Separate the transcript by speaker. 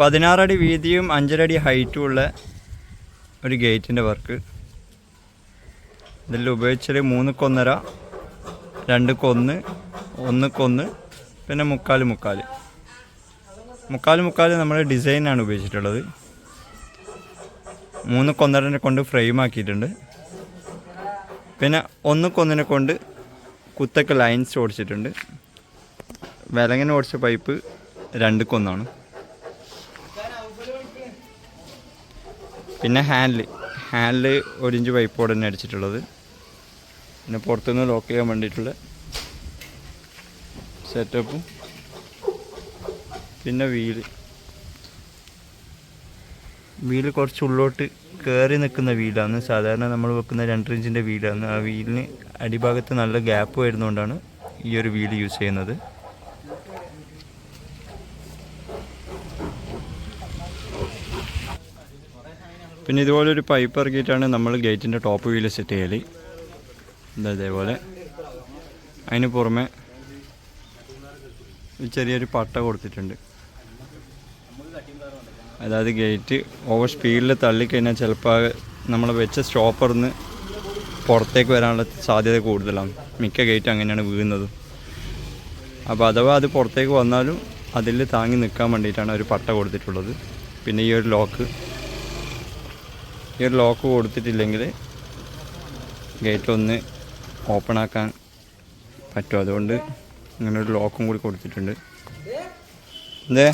Speaker 1: പതിനാറടി വീതിയും അഞ്ചരടി ഹൈറ്റും ഉള്ള ഒരു ഗേറ്റിന്റെ വർക്ക്. ഇതിൽ ഉപയോഗിച്ചത് മൂന്ന് കൊന്നര രണ്ട് കൊന്ന് ഒന്ന് കൊന്ന് പിന്നെ മുക്കാൽ മുക്കാൽ മുക്കാൽ മുക്കാൽ നമ്മൾ ഡിസൈനാണ് ഉപയോഗിച്ചിട്ടുള്ളത്. മൂന്ന് കൊന്നരനെ കൊണ്ട് ഫ്രെയിം ആക്കിയിട്ടുണ്ട് പിന്നെ ഒന്ന് കൊന്നിനെ കൊണ്ട് കുത്തൊക്കെ ലൈൻസ് ഓടിച്ചിട്ടുണ്ട്. വിലങ്ങനെ ഓടിച്ച പൈപ്പ് രണ്ട് കൊന്നാണ്. പിന്നെ ഹാൻഡിൽ ഹാൻഡിൽ ഒരു ഇഞ്ച് പൈപ്പോടെ തന്നെ അടിച്ചിട്ടുള്ളത്. പിന്നെ പുറത്തുനിന്ന് ലോക്ക് ചെയ്യാൻ വേണ്ടിയിട്ടുള്ള സെറ്റപ്പും പിന്നെ വീൽ. വീൽ കുറച്ച് ഉള്ളോട്ട് കയറി നിൽക്കുന്ന വീലാണ്. സാധാരണ നമ്മൾ വെക്കുന്ന രണ്ടര ഇഞ്ചിന്റെ വീലാണ്. ആ വീലിന് അടിഭാഗത്ത് നല്ല ഗ്യാപ്പ് വരുന്നതുകൊണ്ടാണ് ഈ ഒരു വീൽ യൂസ് ചെയ്യുന്നത്. പിന്നെ ഇതുപോലെ ഒരു പൈപ്പ് ഇറക്കിയിട്ടാണ് നമ്മൾ ഗേറ്റിന്റെ ടോപ്പ് വീൽ സെറ്റ് ചെയ്യൽ ഇതേപോലെ. അതിന് പുറമെ ചെറിയൊരു പട്ട കൊടുത്തിട്ടുണ്ട്. അതായത് ഗേറ്റ് ഓവർ സ്പീഡിൽ തള്ളിക്കഴിഞ്ഞാൽ ചിലപ്പോൾ നമ്മൾ വെച്ച സ്റ്റോപ്പറിൽ നിന്ന് പുറത്തേക്ക് വരാനുള്ള സാധ്യത കൂടുതലാണ്. മിക്ക ഗേറ്റ് അങ്ങനെയാണ് വീഴുന്നത്. അപ്പോൾ അഥവാ അത് പുറത്തേക്ക് വന്നാലും അതിൽ താങ്ങി നിൽക്കാൻ വേണ്ടിയിട്ടാണ് ഒരു പട്ട കൊടുത്തിട്ടുള്ളത്. പിന്നെ ഈ ഒരു ലോക്ക് ഈ ഒരു ലോക്ക് കൊടുത്തിട്ടില്ലെങ്കിൽ ഗേറ്റ് ഒന്ന് ഓപ്പൺ ആക്കാൻ പറ്റും. അതുകൊണ്ട് ഇങ്ങനൊരു ലോക്കും കൂടി കൊടുത്തിട്ടുണ്ട്. എന്തേ